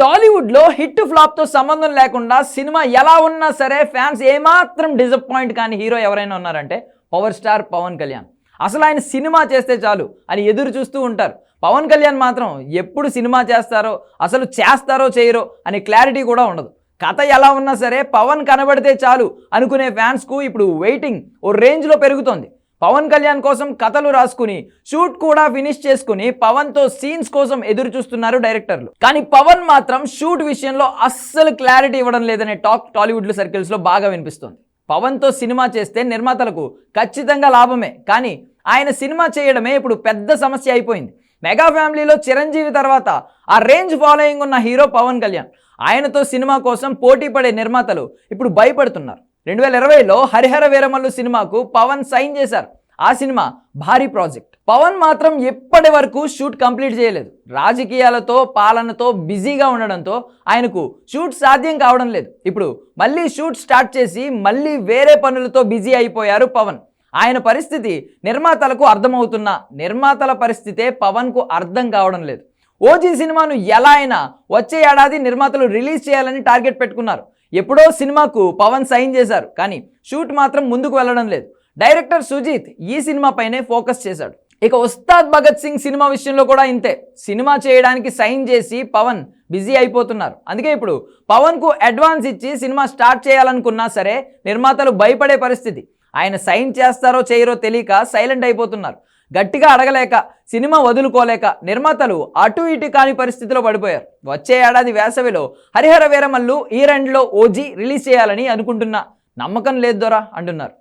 టాలీవుడ్లో హిట్ ఫ్లాప్తో సంబంధం లేకుండా సినిమా ఎలా ఉన్నా సరే ఫ్యాన్స్ ఏమాత్రం డిసప్పాయింట్ కానీ హీరో ఎవరైనా ఉన్నారంటే పవర్ స్టార్ పవన్ కళ్యాణ్. అసలు ఆయన సినిమా చేస్తే చాలు అని ఎదురు చూస్తూ ఉంటారు. పవన్ కళ్యాణ్ మాత్రం ఎప్పుడు సినిమా చేస్తారో అసలు చేస్తారో చేయరో అని క్లారిటీ కూడా ఉండదు. కథ ఎలా ఉన్నా సరే పవన్ కనబడితే చాలు అనుకునే ఫ్యాన్స్కు ఇప్పుడు వెయిటింగ్ ఓ రేంజ్లో పెరుగుతోంది. పవన్ కళ్యాణ్ కోసం కథలు రాసుకుని షూట్ కూడా ఫినిష్ చేసుకుని పవన్తో సీన్స్ కోసం ఎదురు చూస్తున్నారు డైరెక్టర్లు కానీ పవన్ మాత్రం షూట్ విషయంలో అస్సలు క్లారిటీ ఇవ్వడం లేదనే టాక్ టాలీవుడ్లో సర్కిల్స్లో బాగా వినిపిస్తుంది. పవన్తో సినిమా చేస్తే నిర్మాతలకు ఖచ్చితంగా లాభమే. కానీ ఆయన సినిమా చేయడమే ఇప్పుడు పెద్ద సమస్య అయిపోయింది. మెగా ఫ్యామిలీలో చిరంజీవి తర్వాత ఆ రేంజ్ ఫాలోయింగ్ ఉన్న హీరో పవన్ కళ్యాణ్. ఆయనతో సినిమా కోసం పోటీ పడే నిర్మాతలు ఇప్పుడు భయపడుతున్నారు. రెండు వేల ఇరవైలో హరిహర వీరమల్లు సినిమాకు పవన్ సైన్ చేశారు. ఆ సినిమా భారీ ప్రాజెక్ట్. పవన్ మాత్రం ఎప్పటి వరకు షూట్ కంప్లీట్ చేయలేదు. రాజకీయాలతో పాలనతో బిజీగా ఉండడంతో ఆయనకు షూట్ సాధ్యం కావడం లేదు. ఇప్పుడు మళ్ళీ షూట్ స్టార్ట్ చేసి మళ్ళీ వేరే పనులతో బిజీ అయిపోయారు పవన్. ఆయన పరిస్థితి నిర్మాతలకు అర్థమవుతున్నా నిర్మాతల పరిస్థితే పవన్కు అర్థం కావడం లేదు. ఓజీ సినిమాను ఎలా అయినా వచ్చే ఏడాది నిర్మాతలు రిలీజ్ చేయాలని టార్గెట్ పెట్టుకున్నారు. ఎప్పుడో సినిమాకు పవన్ సైన్ చేశారు కానీ షూట్ మాత్రం ముందుకు వెళ్ళడం లేదు. డైరెక్టర్ సుజీత్ ఈ సినిమాపైనే ఫోకస్ చేశాడు. ఇక ఉస్తాద్ భగత్ సింగ్ సినిమా విషయంలో కూడా ఇంతే. సినిమా చేయడానికి సైన్ చేసి పవన్ బిజీ అయిపోతున్నారు. అందుకే ఇప్పుడు పవన్కు అడ్వాన్స్ ఇచ్చి సినిమా స్టార్ట్ చేయాలనుకున్నా సరే నిర్మాతలు భయపడే పరిస్థితి. ఆయన సైన్ చేస్తారో చేయరో తెలియక సైలెంట్ అయిపోతున్నారు. గట్టిగా అడగలేక సినిమా వదులుకోలేక నిర్మాతలు అటు ఇటు కాని పరిస్థితిలో పడిపోయారు. వచ్చే ఏడాది వేసవిలో హరిహర వీరమల్లు ఈ రెండ్లో ఓజీ రిలీజ్ చేయాలని అనుకుంటున్నా. నమ్మకం లేదు దొరా అంటున్నారు.